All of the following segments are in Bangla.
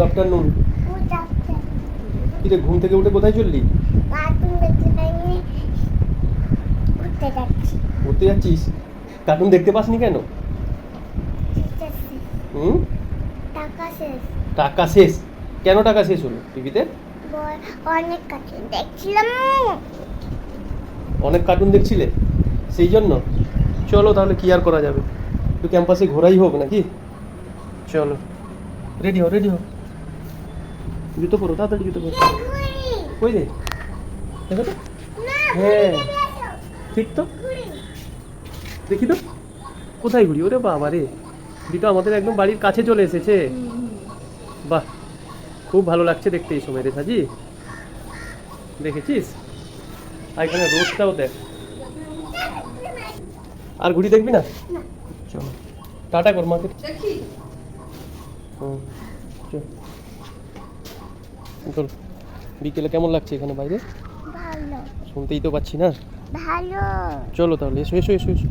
গুড আফটারনুন কিরে ঘুম থেকে উঠে কোথায় চললি? কার্টুন দেখতে পাইনি ঘুরতে যাচ্ছি। ঘুরতে যাচ্ছিস? কার্টুন দেখতে পাসনি কেন? হুম? টাকা শেষ। টাকা শেষ। কেন টাকা শেষ হলো টিভিতে? অনেক কার্টুন দেখছিলাম। অনেক কার্টুন দেখছিলে? সেই জন্য। চলো তাহলে কি আর করা যাবে? একটু ক্যাম্পাসে ঘোরাই হোক নাকি? চলো। রেডি হও রেডি হও। জুতো পরো তাড়াতাড়ি জুতো পরো। কই রে? দেখো তো। হ্যাঁ। ঠিক তো? দেখি তো। কোথায় ঘুরি? ওরে বাবা রে। দিতো আমাদের একদম বাড়ির কাছে চলে এসেছে। বাহ খুব ভালো লাগছে দেখতে এই সময় রে সাজি। দেখেছিস? আর এখানে রোদটাও দেখ। আর ঘুড়ি দেখবি না। চলো। টাটা কর মাকে। হুম, চল। চল বিকেলে কেমন লাগছে এখানে বাইরে? ভালো। শুনতেই তো পাচ্ছি না। ভালো। চলো তাহলে এসো এসো এসো এসো।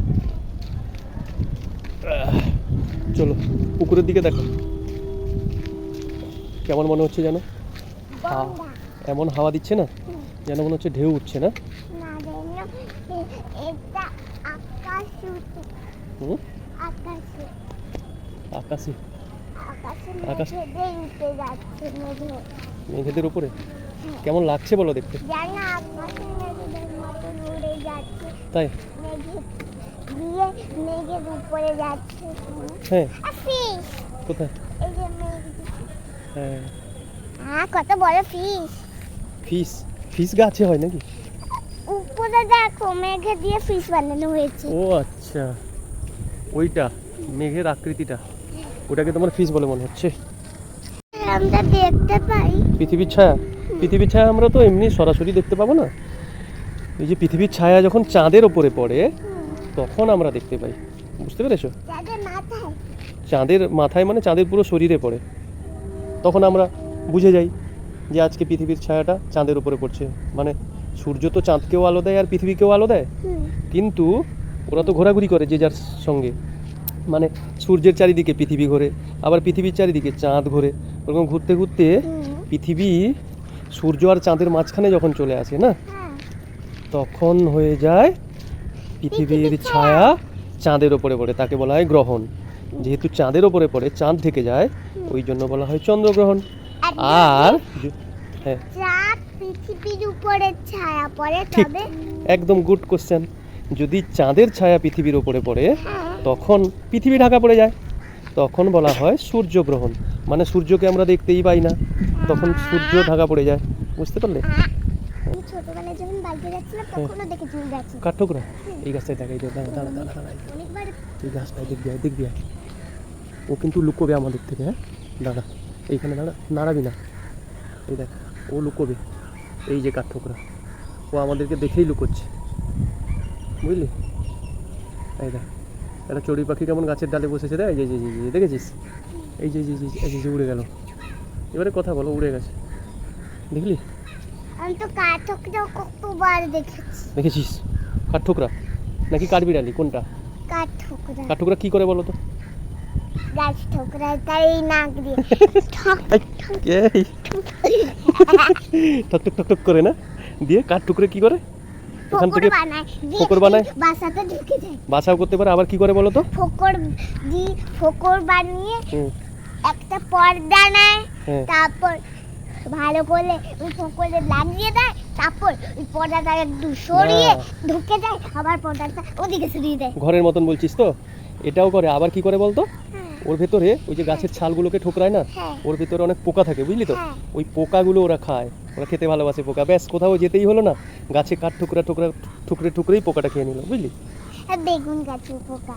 চলো পুকুরের দিকে দেখো। কেমন মনে হচ্ছে জানো এমন হাওয়া দিচ্ছে না? যেন মনে হচ্ছে ঢেউ উঠছে না? আকাশ। আকাশে মেঘেদের উপরে? কেমন লাগছে বলো দেখতে? তাই? মেঘের হ্যাঁ। Fish fish fish. গাছে হয় নাকি? উপরে মেঘে দিয়ে ফিশ বানানো হয়েছে ও আচ্ছা। ওইটা, মেঘের আকৃতিটা। ওটাকে তোমার ফিস বলে মনে হচ্ছে। আমরা দেখতে পাই। পৃথিবীর ছায়া। পৃথিবীর ছায়া আমরা তো এমনি সরাসরি দেখতে পাবো না। এই যে পৃথিবীর ছায়া যখন চাঁদের ওপরে পড়ে তখন আমরা দেখতে পাই। বুঝতে পেরেছ? চাঁদের মাথায়। মানে চাঁদের পুরো শরীরে পড়ে। তখন আমরা বুঝে যাই যে আজকে পৃথিবীর ছায়াটা চাঁদের উপরে পড়ছে। মানে সূর্য তো চাঁদকেও আলো দেয় আর পৃথিবীকেও আলো দেয়। কিন্তু ওরা তো ঘোরাঘুরি করে যে যার সঙ্গে। মানে সূর্যের চারিদিকে পৃথিবী ঘোরে আবার পৃথিবীর চারিদিকে চাঁদ ঘোরে। ওরকম ঘুরতে ঘুরতে পৃথিবী সূর্য আর চাঁদের মাঝখানে যখন চলে আসে না? হ্যাঁ। তখন হয়ে যায় পৃথিবীর ছায়া। চাঁদের ওপরে পড়ে তাকে বলা হয় গ্রহণ। যেহেতু চাঁদের ওপরে পড়ে চাঁদ থেকে যায় ওই জন্য বলা হয় চন্দ্রগ্রহণ। আর হ্যাঁ। চাঁদ পৃথিবীর উপরে ছায়া পড়ে ঠিক। তবে একদম গুড কোশ্চেন যদি চাঁদের ছায়া পৃথিবীর ওপরে পড়ে হ্যাঁ। তখন পৃথিবী ঢাকা পড়ে যায়। তখন বলা হয় সূর্যগ্রহণ। মানে সূর্যকে আমরা দেখতেই পাই না। তখন সূর্য ঢাকা পড়ে যায়। বুঝতে পারলে? গাছে কাঠঠোকরা? এই গাছটায় দেখাই দাঁড়া দাঁড়া দাঁড়া দাঁড়া। এই গাছটায় দেখবি আয় দেখবি আয়। ও কিন্তু লুকোবে আমাদের থেকে হ্যাঁ? দাঁড়া এইখানে দাঁড়া নাড়াবি না। এই দেখ ও লুকোবে। এই যে কাঠঠোকরা ও আমাদেরকে দেখেই লুকোচ্ছে। বুঝলি? এই দেখ একটা চড়ুই পাখি কেমন গাছের ডালে বসেছে দেখ এই যে দেখেছিস? এই যে এই যে, এই যে, যে, উড়ে গেল। এবারে কথা বলো উড়ে গেছে। দেখলি? আমি তো কতবার দেখেছি। দেখেছিস? কাঠঠোকরা নাকি কাঠবিড়ালি? কোনটা? কাঠঠোকরা কাঠঠোকরা কী করে বলো তো? গাছ ঠোকরা তার এই নাক দিয়ে। ঠক টক করে না? দিয়ে কাঠ টুকরে কি করে? এখান থেকে ফোকর বানায়? বাসাতে ঢুকে যায়। বাসাও করতে পারে? আবার কি করে বলো তো? ফোকর দি ফোকর বানিয়ে একটা পর্দা নেয় হ্যাঁ। তারপর ভালো করে ওই ফোকরে লাগিয়ে দেয় তারপর ওই পর্দাটা একটু সরিয়ে ঢুকে যায় আবার পর্দাটা ওদিকে সরিয়ে দেয়। ঘরের মতন বলছিস তো? এটাও করে আবার কি করে বলতো? হ্যাঁ। ওর ভেতরে ওই যে গাছের ছালগুলোকে ঠোকরায় না হ্যাঁ। ওর ভেতরে অনেক পোকা থাকে বুঝলি তো? হ্যাঁ। ওই পোকাগুলো ওরা খায়। ওরা খেতে ভালোবাসে পোকা। ব্যাস কোথাও যেতেই হলো না। গাছে কাঠ ঠুকরা ঠুকরা ঠুকরে ঠুকরেই পোকাটা খেয়ে নিল বুঝলি? বেগুন গাছে পোকা।